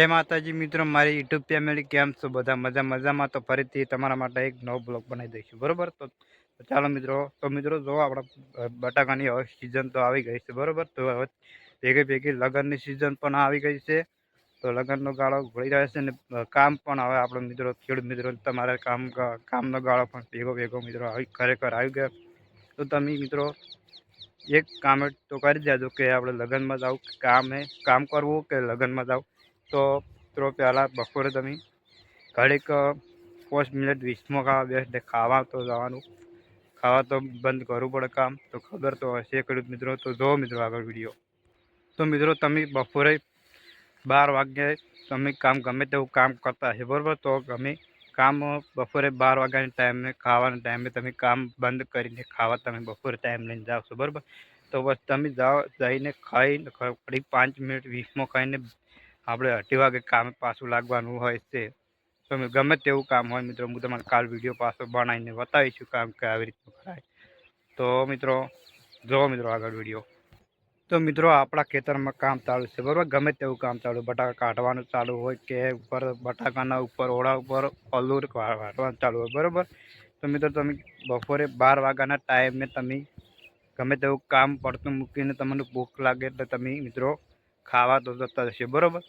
જય માતાજી, મિત્રો. મારી યુટ્યુબ ફેમિલી, કેમ છો? બધા મજા, મજામાં? તો ફરીથી તમારા માટે એક નવો બ્લોગ બનાવી દઈશું. બરાબર? તો ચાલો મિત્રો, તો મિત્રો જો આપણા બટાકાની હવે સિઝન તો આવી ગઈ છે, બરાબર? તો હવે ભેગી ભેગી લગ્નની સિઝન પણ આવી ગઈ છે. તો લગ્નનો ગાળો ભળી રહ્યો છે ને કામ પણ હવે આપણો મિત્રો, ખેડૂત મિત્રો, તમારે કામ, કામનો ગાળો પણ ભેગો ભેગો મિત્રો આવી, ખરેખર આવી ગયો. તો તમે મિત્રો, એક કામ તો કરી દેજો કે આપણે લગ્નમાં જાવ કામે કામ કરવું કે લગ્નમાં જાવ તો મિત્રો, પહેલાં બપોરે તમે ઘડીક પાંચ મિનિટ વીસમો ખાવા બેસ્ટ ખાવા તો જવાનું. ખાવા તો બંધ કરવું પડે કામ, તો ખબર તો હશે ખેડૂત મિત્રો. તો જો મિત્રો આગળ વીડિયો. તો મિત્રો, તમે બપોરે બાર વાગ્યે તમે કામ ગમે તેવું કામ કરતા હશે, બરાબર? તો ગમે કામ બપોરે બાર વાગ્યાની ટાઈમે ખાવાના ટાઈમે તમે કામ બંધ કરીને ખાવા તમે બપોરે ટાઈમ લઈને જાઓ છો, બરાબર? તો બસ તમે જાઓ, જઈને ખાઈને પાંચ મિનિટ વીસમાં ખાઈને આપણે અઢી વાગે કામ પાછું લાગવાનું હોય છે. તો ગમે તેવું કામ હોય મિત્રો, હું તમારે કાલ વીડિયો પાછો બનાવીને બતાવીશું કામ કે આવી રીતનું કરાય. તો મિત્રો જુઓ મિત્રો આગળ વીડિયો તો મિત્રો, આપણા ખેતરમાં કામ ચાલુ છે, બરાબર? ગમે તેવું કામ ચાલુ, બટાકા કાઢવાનું ચાલુ હોય કે ઉપર બટાકાના ઉપર, ઓળા ઉપર, અલુર કાઢવાનું ચાલુ હોય, બરાબર? તો મિત્રો, તમે બપોરે બાર વાગ્યાના ટાઈમે તમે ગમે તેવું કામ પડતું મૂકીને તમને ભૂખ લાગે એટલે તમે મિત્રો ખાવા તો જતા જશે બરાબર?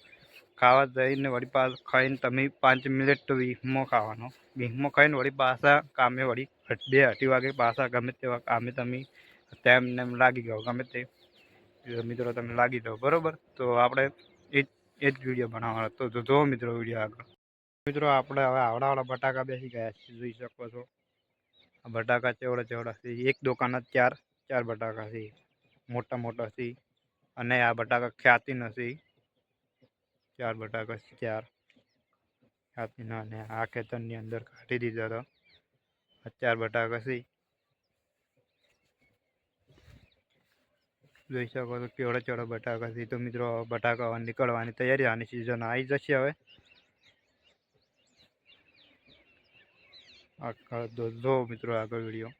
ખાવા જઈને વળી પાછ ખાઈને તમે પાંચ મિનિટ તો વીસમાં ખાવાનો. વીસમાં ખાઈને વળી પાછા કામે વળી બે અઢી વાગે પાછા ગમે તેવા કામે તમે તેમ ને એમ લાગી ગયો ગમે તે. મિત્રો તમે લાગી જાઓ, બરાબર? તો આપણે એ જ એ જ વીડિયો બનાવવાનો તો જો મિત્રો વીડિયો આગળ. મિત્રો આપણે હવે આવડાવાળા બટાકા બેસી ગયા છે જોઈ શકો છો. બટાકા ચેવડા ચેવડા છે. એક જ ચાર ચાર બટાકા છે. મોટા મોટા છે. અને આ બટાકા ખ્યાતિ નથી. ચાર બટાકા છે, ચાર. ખ્યાતિના અને આ ખેતરની અંદર કાઢી દીધા હતા. આ ચાર બટાકા છે. જોઈ શકો છો, કેવડા કેવડા બટાકા છે. તો મિત્રો બટાકા હવે નીકળવાની તૈયારી, આની સિઝન આવી જશે હવે. આ જો મિત્રો આગળ વીડિયો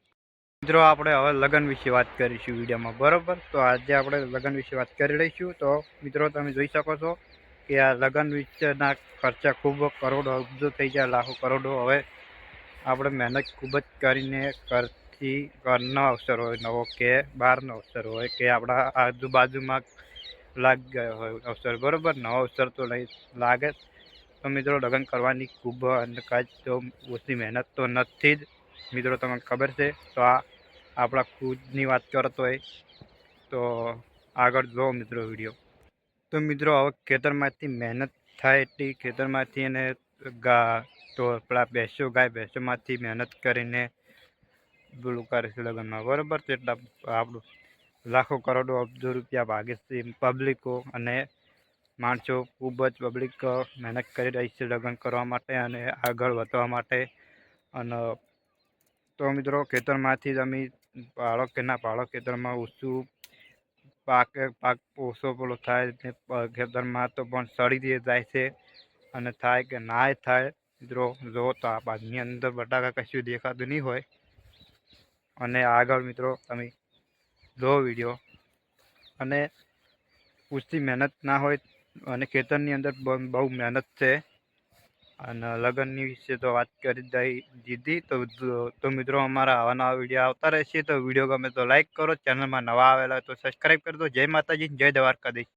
મિત્રો, આપણે હવે લગ્ન વિશે વાત કરીશું વિડીયોમાં, બરાબર? તો આજે આપણે લગ્ન વિશે વાત કરી રહીશું તો મિત્રો, તમે જોઈ શકો છો કે આ લગ્ન વિશેના ખર્ચા ખૂબ કરોડો, અબજો થઈ ગયા, લાખો કરોડો. હવે આપણે મહેનત ખૂબ જ કરીને ઘરથી ઘરનો અવસર હોય, નવો કે બહારનો અવસર હોય, કે આપણા આજુબાજુમાં લાગ ગયો હોય અવસર, બરાબર? નવો અવસર તો લઈ લાગે. તો મિત્રો, લગ્ન કરવાની ખૂબ કાંઈ તો ઓછી મહેનત તો નથી જ. મિત્રો, તમને ખબર છે? તો આ આપણા ખુદની વાત કરતો હોય તો આગળ જો મિત્રો વીડિયો. તો મિત્રો હવે ખેતરમાંથી મહેનત થાય એટલી, ખેતરમાંથી એને ગા તો આપણા ભેંસો ગાય, ભેંસોમાંથી મહેનત કરીને પેલું કરે છે લગ્નમાં. બરાબર તો એટલા આપણું લાખો કરોડો અબજો રૂપિયા ભાગે છે પબ્લિકો અને માણસો ખૂબ જ પબ્લિક મહેનત કરી રહી છે લગ્ન કરવા માટે અને આગળ વધવા માટે. અને તો મિત્રો ખેતરમાંથી તમે પાડો કે ના પાડો ખેતરમાં ઓછું પાકે, પાક ઓછો પેલો થાય ખેતરમાં તો પણ સડી જાય છે. અને થાય કે નાય થાય, મિત્રો, જો તો આ બાજુની અંદર બટાકા કશું દેખાતું નહીં હોય. અને આગળ મિત્રો, તમે જો વીડિયો. અને પૂરતી મહેનત ના હોય અને ખેતરની અંદર બહુ મહેનત છે. અને લગ્નની વિશે તો વાત કરી દઈ દીધી. તો તો મિત્રો અમારા આવા નવા વીડિયો આવતા રહેશે. તો વીડિયો ગમે તો લાઈક કરો. ચેનલમાં નવા આવેલા હોય તો સબસ્ક્રાઈબ કરી દો. જય માતાજી, જય દ્વારકાધીશ.